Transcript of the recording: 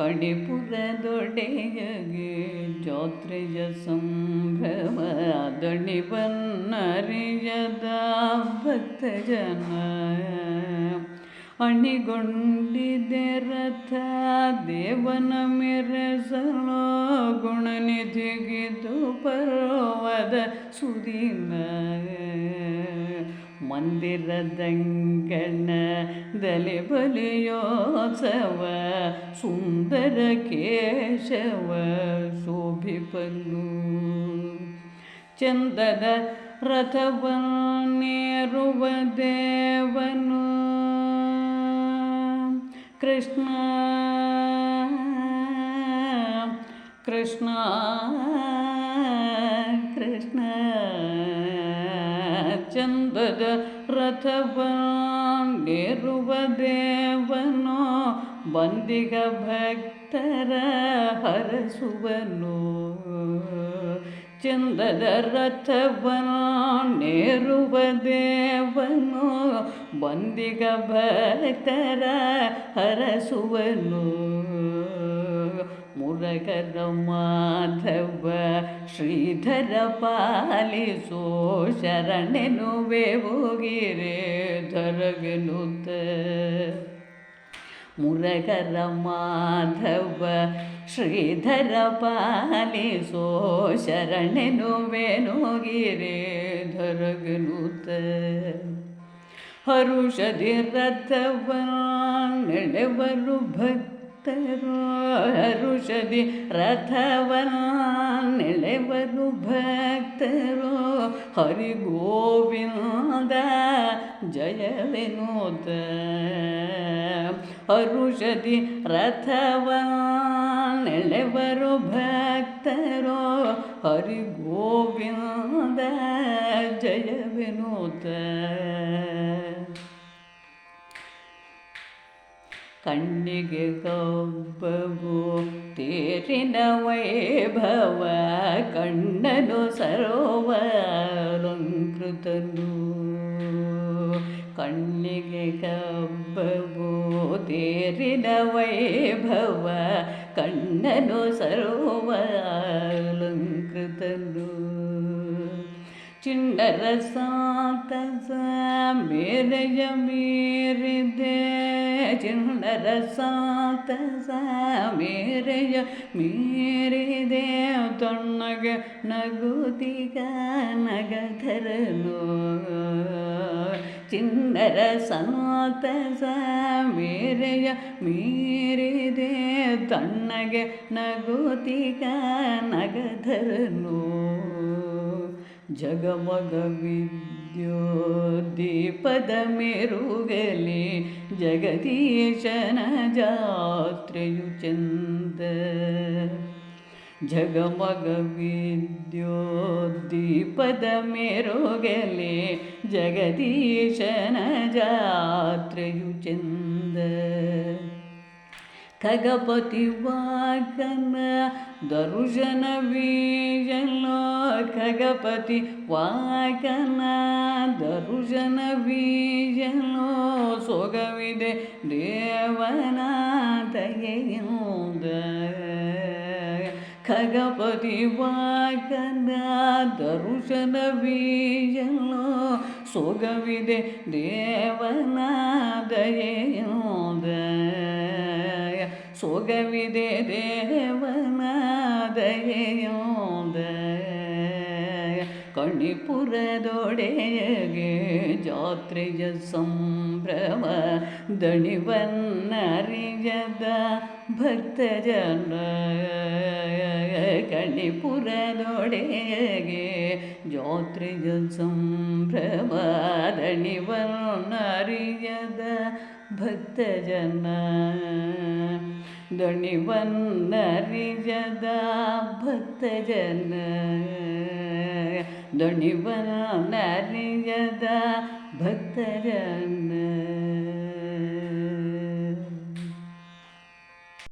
ಕಣಿಪುರದೊಡೆಯಗೆ ಜಾತ್ರೆಯ ಸಂಭ್ರಮ ದಣಿವನ್ನರಿಯದ ಭಕ್ತ ಜನ. ಅಣಿಗೊಂಡಿದೆ ರಥ ದೇವನ ಮೆರೆಸಲೋ ಗುಣನಿಧಿಗಿದು ಪರ್ವದ ಸುದಿನ. ಮಂದಿರದಂಗಣದಲ್ಲಿ ಬಲಿಯೋತ್ಸವ ಸುಂದರ ಕೇಶವ ಶೋಭಿಪನು ಚಂದದ ರಥವನ್ನೇರುವ ದೇವನು ಕೃಷ್ಣ ಕೃಷ್ಣ ಕೃಷ್ಣ ಚಂದದ ರಥವಾಂಗಿರುವ ದೇವನು ಬಂದಿಗ ಭಕ್ತರ ಹರಸುವನು. ಚಂದದ ರಥವನ್ನೇರುವ ದೇವನು ಬಂದಿಗ ಭಕ್ತರ ಹರಸುವನು. ಮುರಗರ ಮಾಧವ ಶ್ರೀಧರ ಪಾಲಿಸೋ ಶರಣೆನುವೆ ಹೋಗಿರೆ ಧರಗೆನುತ್ತ ಮುರಗರ ಮಾಧವ ಶ್ರೀಧರ ಪಾಲಿಸೋ ಶರಣೆನುವೆನುಗಿರೆ ಧರಗನುತ ಹರುಷದಿ ರಥವ ನಡೆವರು ಭಕ್ತರು ಹರುಷದಿ ರಥವ ನೆಳೆವರು ಭಕ್ತರು ಹರಿ ಗೋವಿಂದ ಜಯವೆನುತ ಹರುಷದಿ ರಥವ ನೆಳೆವರು ಭಕ್ತರು ಹರಿ ಗೋವಿಂದ ಜಯವೆನುತ ಕಣ್ಣಿಗೆ ಗೌಬ್ಬವು ತೇರಿನ ವೈಭವ, ಕಣ್ಣನು ಸರೋವರಂಕೃತನು ಕಣ್ಣಿಗೆ ಕಬ್ಬವು ತೇರಿನ ವೈಭವ, ಕಣ್ಣನು ಸರೋವರಂಕೃತನು ಚಿಣ್ಣರ ಸಾತಸ ಮೇರೆಯ ಮೀರಿದೆ ಚಿಣ್ಣರ ಸಾತಸ ಮೇರೆಯ ಮೀರಿದೆ ತೊಣ್ಣಗೆ ನಗುದಿಗ ನಗಧರನು. ಚಿನ್ನರ ಸಾತಸ ಮೇರೆಯ ಮೀರಿದೆ ತಣ್ಣಗೆ ನಗುತಿಗ ನಗಧರನು. जगमगविद्यो जगदीशन गले जगदीयशनजायु चन्द जगमग विद्यो दिपदमे गेले जगदीयशनजायु चन्दगपति ಖಗಪತಿ ವಾಕನ ದರುಶನ ಬೀಜಲೋ ಸೊಗವಿದೆ ದೇವನ ದಯೆಯುದ ಖಗಪತಿ ವಾಕನ ದರುಶನ ಬೀಜಲೋ ಸೊಗವಿದೆ ದೇವನ ದಯೆಯುದ ಸೊಗವಿದೆ ದೇವನ ದಯೆಯೋದ ಕಣಿಪುರದೊಡೆಯಗೆ ಜಾತ್ರೆಯ ಸಂಭ್ರಮ ದಣಿವನ್ನರಿಯದ ಭಕ್ತ ಜನ ಕಣಿಪುರದೊಡೆಯಗೆ ಜಾತ್ರೆಯ ಸಂಭ್ರಮ ದಣಿವನ್ನರಿಯದ ಭಕ್ತ ಜನ ದಣಿವನ್ನರಿಯದ ಭಕ್ತ ಜನ ದಣಿವನ್ನರಿಯದ ಭಕ್ತರನ್ನ